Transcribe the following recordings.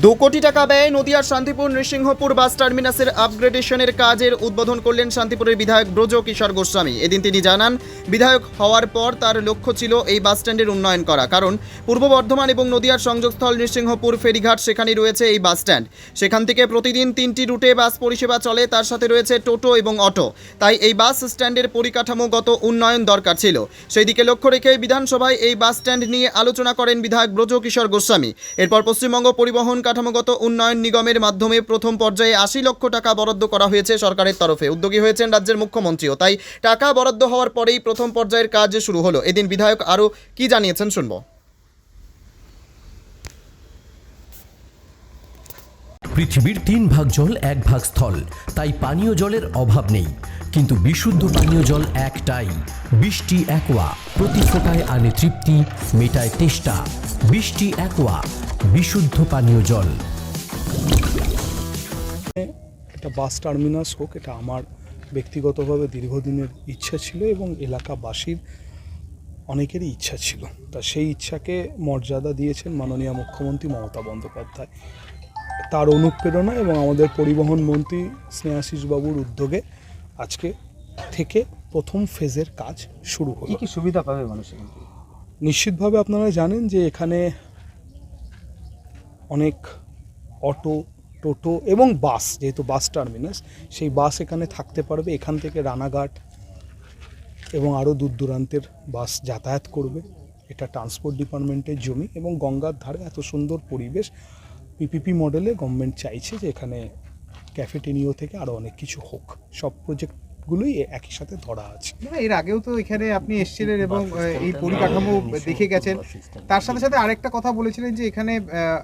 দু কোটি টাকা ব্যয়ে নদিয়ার শান্তিপুর নৃসিংহপুর বাস টার্মিনাসের আপগ্রেডেশনের কাজের উদ্বোধন করলেন শান্তিপুরের বিধায়ক ব্রজ কিশোর গোস্বামী। এদিন তিনি জানান, বিধায়ক হওয়ার পর তার লক্ষ্য ছিল এই বাস স্ট্যান্ডের উন্নয়ন করা। কারণ পূর্ব বর্ধমান এবং নদিয়ার সংযোগস্থল নৃসিংহপুর ফেরিঘাট সেখানেই রয়েছে এই বাস স্ট্যান্ড। সেখান থেকে প্রতিদিন তিনটি রুটে বাস পরিষেবা চলে, তার সাথে রয়েছে টোটো এবং অটো। তাই এই বাস স্ট্যান্ডের পরিকাঠামোগত উন্নয়ন দরকার ছিল। সেই দিকে লক্ষ্য রেখে বিধানসভায় এই বাস স্ট্যান্ড নিয়ে আলোচনা করেন বিধায়ক ব্রজ কিশোর গোস্বামী। এরপর পশ্চিমবঙ্গ পরিবহন কাঠামোগত উন্নয়ন নিগমের মাধ্যমে প্রথম পর্যায়ে আশি লক্ষ টাকা বরাদ্দ করা হয়েছে সরকারের তরফে। উদ্যোগী হয়েছেন রাজ্যের মুখ্যমন্ত্রীও। তাই টাকা বরাদ্দ হওয়ার পরেই প্রথম পর্যায়ের কাজ শুরু হলো। এদিন বিধায়ক আরও কি জানিয়েছেন শুনব। পৃথিবীর তিন ভাগ জল এক ভাগ স্থল। তাই পানীয় জলের অভাব নেই। কিন্তু বিশুদ্ধ পানীয় জল একটাই। বৃষ্টি একোয়া। প্রতি ফোটায় আনে তৃপ্তি, মেটায় তেষ্টা। বৃষ্টি একোয়া। বিশুদ্ধ পানীয় জল। এটা বাস টার্মিনাস হোক, এটা আমার ব্যক্তিগতভাবে দীর্ঘদিনের ইচ্ছা ছিল এবং এলাকাবাসীর অনেকেরই ইচ্ছা ছিল। তা সেই ইচ্ছাকে মর্যাদা দিয়েছেন মাননীয় মুখ্যমন্ত্রী মমতা বন্দ্যোপাধ্যায়। তার অনুপ্রেরণা এবং আমাদের পরিবহন মন্ত্রী স্নেহাশিস বাবুর উদ্যোগে আজকে থেকে প্রথম ফেজের কাজ শুরু হলো। কি সুবিধা পাবে মানুষ এখান থেকে? নিশ্চিতভাবে আপনারা জানেন যে এখানে অনেক অটো টোটো এবং বাস যেহেতু বাস টার্মিনাস সেই বাস এখানে থাকতে পারবে। এখান থেকে রানাঘাট এবং আরও দূর দূরান্তের বাস যাতায়াত করবে। এটা ট্রান্সপোর্ট ডিপার্টমেন্টের জমি এবং গঙ্গার ধারে এত সুন্দর পরিবেশ। পিপিপি মডেলে গভর্নমেন্ট চাইছে যে এখানে ক্যাফেটেরিও থেকে আরও অনেক কিছু হোক। সব প্রজেক্টগুলোই একই সাথে ধরা আছে। এর আগেও তো এখানে আপনি এসেছিলেন এবং এই পরিকাঠামো দেখে গেছেন। তার সাথে সাথে আরেকটা কথা বলেছিলেন যে এখানে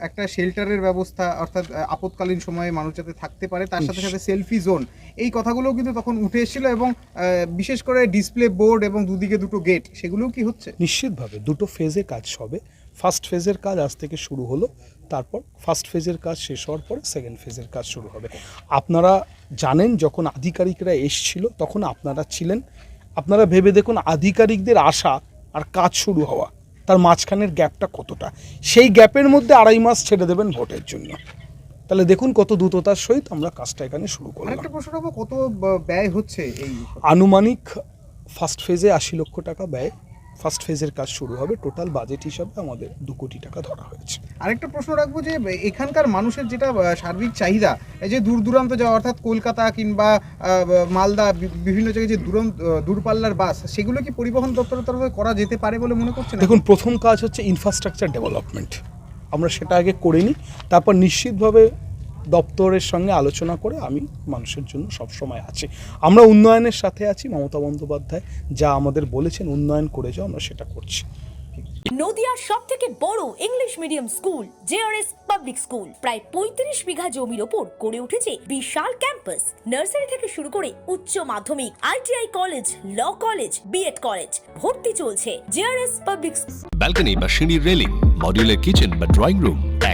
একটা শেল্টারের ব্যবস্থা অর্থাৎ আহ, আপৎকালীন সময়ে মানুষ যাতে থাকতে পারে তার সাথে সাথে সেলফি জোন এই কথাগুলোও কিন্তু তখন উঠে এসেছিল এবং বিশেষ করে ডিসপ্লে বোর্ড এবং দুদিকে দুটো গেট সেগুলোও কি হচ্ছে? নিশ্চিতভাবে দুটো ফেজে কাজ হবে। ফার্স্ট ফেজের কাজ আজ থেকে শুরু হলো। তারপর ফার্স্ট ফেজের কাজ শেষ হওয়ার পরে সেকেন্ড ফেজের কাজ শুরু হবে। আপনারা জানেন যখন আধিকারিকরা এসছিল তখন আপনারা ছিলেন আপনারা ভেবে দেখুন আধিকারিকদের আসা আর কাজ শুরু হওয়া তার মাঝখানের গ্যাপটা কতটা? সেই গ্যাপের মধ্যে আড়াই মাস ছেড়ে দেবেন ভোটের জন্য। তাহলে দেখুন কত দ্রুততার সহিত আমরা কাজটা এখানে শুরু করলাম। আরেকটা প্রশ্ন কত ব্যয় হচ্ছে এই? আনুমানিক ফার্স্ট ফেজে আশি লক্ষ টাকা ব্যয় ফার্স্ট ফেজের কাজ শুরু হবে টোটাল বাজেট হিসাবে আমাদের দু কোটি টাকা ধরা হয়েছে। আরেকটা প্রশ্ন রাখব যে এখানকার মানুষের যেটা সার্বিক চাহিদা এই যে দূর দূরান্ত যাওয়া অর্থাৎ কলকাতা কিংবা মালদা বিভিন্ন জায়গায় যে দূরন্ত দূরপাল্লার বাস সেগুলো কি পরিবহন দপ্তরের তরফে করা যেতে পারে বলে মনে করছেন দেখুন প্রথম কাজ হচ্ছে ইনফ্রাস্ট্রাকচার ডেভেলপমেন্ট আমরা সেটা আগে করে নিই তারপর নিশ্চিতভাবে দপ্তরের সঙ্গে আলোচনা করে আমি মানুষের জন্য সব সময় আছি। আমরা উন্নয়নের সাথে আছি মমতা বন্দ্যোপাধ্যায় যা আমাদের বলেছেন উন্নয়ন করে যাও আমরা সেটা করছি। নদিয়ার সব থেকে বড় English medium school JRS public school প্রায় পঁয়ত্রিশ বিঘা জমির ওপর গড়ে উঠেছে বিশাল ক্যাম্পাস নার্সারি থেকে শুরু করে উচ্চ মাধ্যমিক ITI college law college B Ed college ভর্তি চলছে। জেআরএস পাবলিক ব্যালকনি বা সিঁড়ির রেলিং মডিউলার কিচেন বা ড্রয়িং রুম